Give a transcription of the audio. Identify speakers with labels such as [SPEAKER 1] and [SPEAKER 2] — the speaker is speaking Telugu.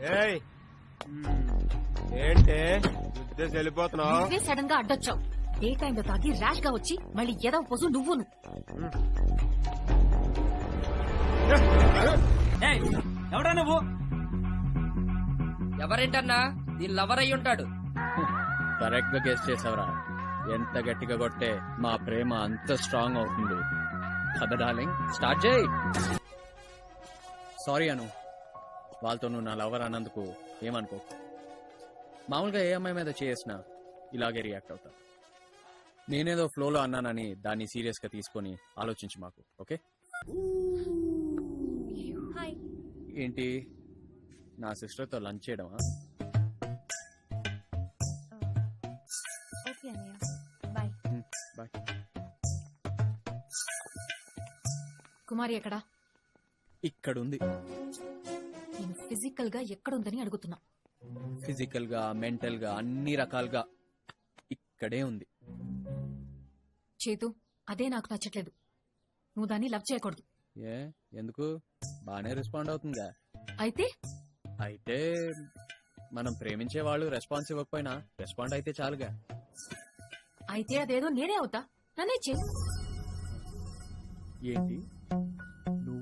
[SPEAKER 1] ఏయ్. ఏంటే? ఉద్దేశం వెళ్ళిపోతున్నావు
[SPEAKER 2] నువ్వే సడన్గా అడ్డొచ్చావు. డే టైం లో తాగి ర్యాష్గా వచ్చి మళ్ళీ ఎదవ పొజు నువ్వును.
[SPEAKER 3] ఏయ్, ఎవడా నువ్వు?
[SPEAKER 4] ఎవరేంటన్నా? దీని లవర్ అయి ఉంటాడు.
[SPEAKER 5] కరెక్ట్గా గెస్ట్ చేసావురా. ఎంత గట్టిగా కొట్టే మా ప్రేమ అంత స్ట్రాంగ్ అవుతుంది. కదా డార్లింగ్ స్టార్ట్ చేయి. సారీ అను. వాళ్ళతో నువ్వు నా లవర్ అన్నందుకు ఏమనుకో. మామూలుగా ఏ అమ్మాయి మీద చేసినా ఇలాగే రియాక్ట్ అవుతా. నేనేదో ఫ్లోలో అన్నానని దాన్ని సీరియస్గా తీసుకొని ఆలోచించి మాకు ఓకే? ఏంటి? నా సిస్టర్తో లంచ్ చేయడమా?
[SPEAKER 2] బాయ్. కుమారి ఎక్కడ?
[SPEAKER 5] ఇక్కడుంది.
[SPEAKER 2] నేను ఫిజికల్గా ఎక్కడుందని అడుగుతున్నా.
[SPEAKER 5] ఫిజికల్గా మెంటల్గా అన్ని రకాలుగా ఇక్కడే ఉంది.
[SPEAKER 2] చేతు అదే నాకు నచ్చట్లేదు. నువ్వు దాన్ని లవ్ చేయకూడదు.
[SPEAKER 5] ఏ? ఎందుకు? బానే రెస్పాండ్ అవుతుందా
[SPEAKER 2] అయితే?
[SPEAKER 5] అయితే మనం ప్రేమించే వాళ్ళు రెస్పాన్స్ ఇవ్వకపోయినా రెస్పాండ్ అయితే చాలుగా.
[SPEAKER 2] అయితే అదేదో నేనే అవుతా. నన్నే చే
[SPEAKER 5] ఏంటి?